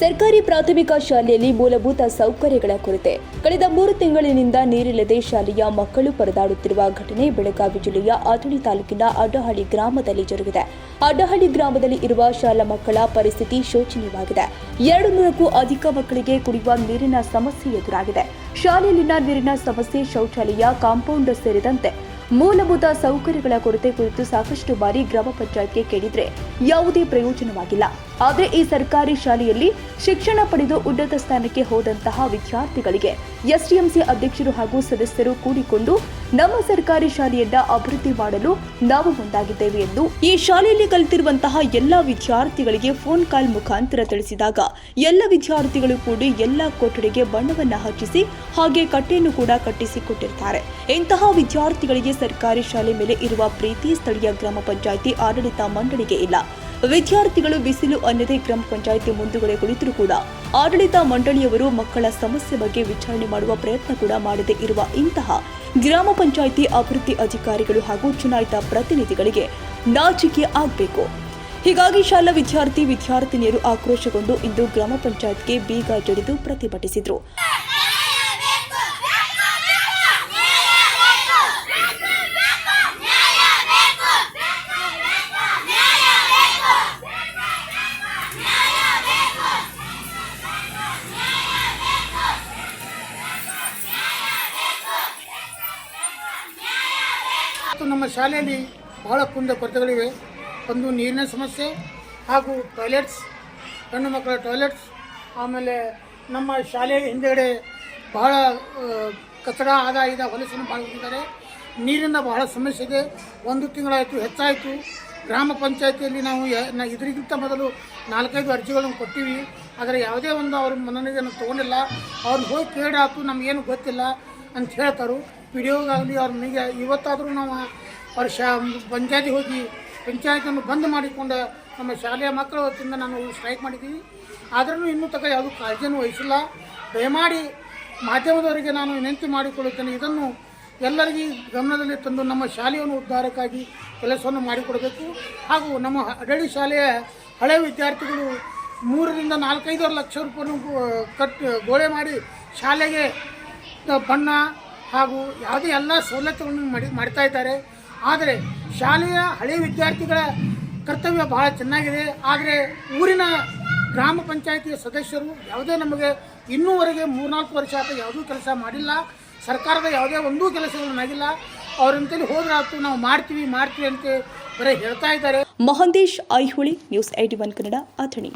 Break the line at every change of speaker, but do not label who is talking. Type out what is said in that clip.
ಸರ್ಕಾರಿ ಪ್ರಾಥಮಿಕ ಶಾಲೆಯಲ್ಲಿ ಮೂಲಭೂತ ಸೌಕರ್ಯಗಳ ಕೊರತೆ. ಕಳೆದ ಮೂರು ತಿಂಗಳಿನಿಂದ ನೀರಿಲ್ಲದೆ ಶಾಲೆಯ ಮಕ್ಕಳು ಪರದಾಡುತ್ತಿರುವ ಘಟನೆ ಬೆಳಗಾವಿ ಜಿಲ್ಲೆಯ ಅಥಣಿ ತಾಲೂಕಿನ ಅಡ್ಡಹಳ್ಳಿ ಗ್ರಾಮದಲ್ಲಿ ಜರುಗಿದೆ. ಅಡ್ಡಹಳ್ಳಿ ಗ್ರಾಮದಲ್ಲಿ ಇರುವ ಶಾಲಾ ಮಕ್ಕಳ ಪರಿಸ್ಥಿತಿ ಶೋಚನೀಯವಾಗಿದೆ. ಎರಡು ನೂರಕ್ಕೂ ಅಧಿಕ ಮಕ್ಕಳಿಗೆ ಕುಡಿಯುವ ನೀರಿನ ಸಮಸ್ಯೆ ಎದುರಾಗಿದೆ. ಶಾಲೆಯಲ್ಲಿನ ನೀರಿನ ಸಮಸ್ಯೆ ಶೌಚಾಲಯ, ಕಾಂಪೌಂಡ್ ಸೇರಿದಂತೆ ಮೂಲಭೂತ ಸೌಕರ್ಯಗಳ ಕೊರತೆ ಕುರಿತು ಸಾಕಷ್ಟು ಬಾರಿ ಗ್ರಾಮ ಪಂಚಾಯತ್ಗೆ ಕೇಳಿದ್ರೆ ಯಾವುದೇ ಪ್ರಯೋಜನವಾಗಿಲ್ಲ. ಆದರೆ ಈ ಸರ್ಕಾರಿ ಶಾಲೆಯಲ್ಲಿ ಶಿಕ್ಷಣ ಪಡೆದು ಉನ್ನತ ಸ್ಥಾನಕ್ಕೆ ಹೋದಂತಹ ವಿದ್ಯಾರ್ಥಿಗಳಿಗೆ ಎಸ್ಡಿಎಂಸಿ ಅಧ್ಯಕ್ಷರು ಹಾಗೂ ಸದಸ್ಯರು ಕೂಡಿಕೊಂಡು ನಮ್ಮ ಸರ್ಕಾರಿ ಶಾಲೆಯನ್ನ ಅಭಿವೃದ್ಧಿ ಮಾಡಲು ನಾವು ಮುಂದಾಗಿದ್ದೇವೆ ಎಂದು ಈ ಶಾಲೆಯಲ್ಲಿ ಕಲಿತಿರುವಂತಹ ಎಲ್ಲ ವಿದ್ಯಾರ್ಥಿಗಳಿಗೆ ಫೋನ್ ಕಾಲ್ ಮುಖಾಂತರ ತಿಳಿಸಿದಾಗ ಎಲ್ಲ ವಿದ್ಯಾರ್ಥಿಗಳು ಕೂಡಿ ಎಲ್ಲ ಕೊಠಡಿಗೆ ಬಣ್ಣವನ್ನ ಹಚ್ಚಿಸಿ ಹಾಗೆ ಕಟ್ಟೆಯನ್ನು ಕೂಡ ಕಟ್ಟಿಸಿಕೊಟ್ಟಿರ್ತಾರೆ. ಇಂತಹ ವಿದ್ಯಾರ್ಥಿಗಳಿಗೆ ಸರ್ಕಾರಿ ಶಾಲೆ ಮೇಲೆ ಇರುವ ಪ್ರೀತಿ ಸ್ಥಳೀಯ ಗ್ರಾಮ ಪಂಚಾಯಿತಿ ಆಡಳಿತ ಮಂಡಳಿಗೆ ಇಲ್ಲ. ವಿದ್ಯಾರ್ಥಿಗಳು ಬಿಸಿಲು ಅನ್ನದೇ ಗ್ರಾಮ ಪಂಚಾಯಿತಿ ಮುಂದುಗಡೆ ಕುಳಿತರೂ ಕೂಡ ಆಡಳಿತ ಮಂಡಳಿಯವರು ಮಕ್ಕಳ ಸಮಸ್ಯೆ ಬಗ್ಗೆ ವಿಚಾರಣೆ ಮಾಡುವ ಪ್ರಯತ್ನ ಕೂಡ ಮಾಡದೇ ಇರುವ ಇಂತಹ ಗ್ರಾಮ ಪಂಚಾಯಿತಿ ಅಭಿವೃದ್ಧಿ ಅಧಿಕಾರಿಗಳು ಹಾಗೂ ಚುನಾಯಿತ ಪ್ರತಿನಿಧಿಗಳಿಗೆ ನಾಚಿಕೆ ಆಗಬೇಕು. ಹೀಗಾಗಿ ಶಾಲಾ ವಿದ್ಯಾರ್ಥಿ ವಿದ್ಯಾರ್ಥಿನಿಯರು ಆಕ್ರೋಶಗೊಂಡು ಇಂದು ಗ್ರಾಮ ಪಂಚಾಯತ್ಗೆ ಬೀಗ ಜಡಿದು ಪ್ರತಿಭಟಿಸಿದರು.
ಮತ್ತು ನಮ್ಮ ಶಾಲೆಯಲ್ಲಿ ಬಹಳ ಕುಂದ ಕೊರತೆಗಳಿವೆ. ಒಂದು ನೀರಿನ ಸಮಸ್ಯೆ ಹಾಗೂ ಟಾಯ್ಲೆಟ್ಸ್ ಹೆಣ್ಣು ಮಕ್ಕಳ ಟಾಯ್ಲೆಟ್ಸ್ ಆಮೇಲೆ ನಮ್ಮ ಶಾಲೆಯ ಹಿಂದೆಗಡೆ ಬಹಳ ಕಚಡ ಆದ ಇದ ಹೊಲಸನ್ನು ಮಾಡಿಕೊಂಡಿದ್ದಾರೆ ನೀರಿನ ಬಹಳ ಸಮಸ್ಯೆ ಇದೆ. ಒಂದು ತಿಂಗಳಾಯಿತು, ಹೆಚ್ಚಾಯಿತು. ಗ್ರಾಮ ಪಂಚಾಯತಿಯಲ್ಲಿ ನಾವು ಇದರಿಗಿಂತ ಮೊದಲು ನಾಲ್ಕೈದು ಅರ್ಜಿಗಳನ್ನು ಕೊಟ್ಟಿವಿ. ಆದರೆ ಯಾವುದೇ ಒಂದು ಅವ್ರ ಮನವಿಯನ್ನು ತೊಗೊಂಡಿಲ್ಲ. ಅವ್ರನ್ನ ಹೋಗಿ ಕೇಳಾತು ನಮಗೇನು ಗೊತ್ತಿಲ್ಲ ಅಂತ ಹೇಳ್ತಾರೆ. ಪಿ ಡಿ ಒಗಾಗಲಿ ಅವ್ರ ಮನೆಗೆ ಇವತ್ತಾದರೂ ನಾವು ಅವ್ರ ಶಾ ಪಂಚಾಯತಿ ಹೋಗಿ ಪಂಚಾಯತನ್ನು ಬಂದ್ ಮಾಡಿಕೊಂಡು ನಮ್ಮ ಶಾಲೆಯ ಮಕ್ಕಳ ವತಿಯಿಂದ ನಾನು ಸ್ಟ್ರೈಕ್ ಮಾಡಿದ್ದೀನಿ. ಆದ್ರೂ ಇನ್ನೂ ತಕ ಯಾವುದೂ ಕಾಳಜಿಯನ್ನು ವಹಿಸಿಲ್ಲ. ದಯಮಾಡಿ ಮಾಧ್ಯಮದವರಿಗೆ ನಾನು ವಿನಂತಿ ಮಾಡಿಕೊಳ್ಳುತ್ತೇನೆ. ಇದನ್ನು ಎಲ್ಲರಿಗೂ ಗಮನದಲ್ಲಿ ತಂದು ನಮ್ಮ ಶಾಲೆಯನ್ನು ಉದ್ಧಾರಕ್ಕಾಗಿ ಕೆಲಸವನ್ನು ಮಾಡಿಕೊಡಬೇಕು. ಹಾಗೂ ನಮ್ಮ ಅಡಳಿ ಶಾಲೆಯ ಹಳೆಯ ವಿದ್ಯಾರ್ಥಿಗಳು ಮೂರರಿಂದ ನಾಲ್ಕೈದು ಲಕ್ಷ ರೂಪಾಯಿ ಕಟ್ ಗೋಳೆ ಮಾಡಿ ಶಾಲೆಗೆ ಬಣ್ಣ ಹಾಗೂ ಯಾವುದೇ ಎಲ್ಲ ಸವಲತ್ತುಗಳನ್ನು ಮಾಡಿ ಮಾಡ್ತಾ ಇದ್ದಾರೆ. ಆದರೆ ಶಾಲೆಯ ಹಳೆಯ ವಿದ್ಯಾರ್ಥಿಗಳ ಕರ್ತವ್ಯ ಬಹಳ ಚೆನ್ನಾಗಿದೆ. ಆದರೆ ಊರಿನ ಗ್ರಾಮ ಪಂಚಾಯಿತಿಯ ಸದಸ್ಯರು ಯಾವುದೇ ನಮಗೆ ಇನ್ನೂವರೆಗೆ ಮೂರ್ನಾಲ್ಕು ವರ್ಷ ಆತ ಯಾವುದೂ ಕೆಲಸ ಮಾಡಿಲ್ಲ. ಸರ್ಕಾರದ ಯಾವುದೇ ಒಂದೂ ಕೆಲಸಗಳನ್ನಾಗಿಲ್ಲ ಅವರಂತೇಳಿ ಹೋದ್ರಾತು ನಾವು ಮಾಡ್ತೀವಿ ಮಾಡ್ತೀವಿ ಅಂತ ಬರೀ ಹೇಳ್ತಾ ಇದ್ದಾರೆ.
Mahantesh Aiholi, news AT one Kannada, Athani.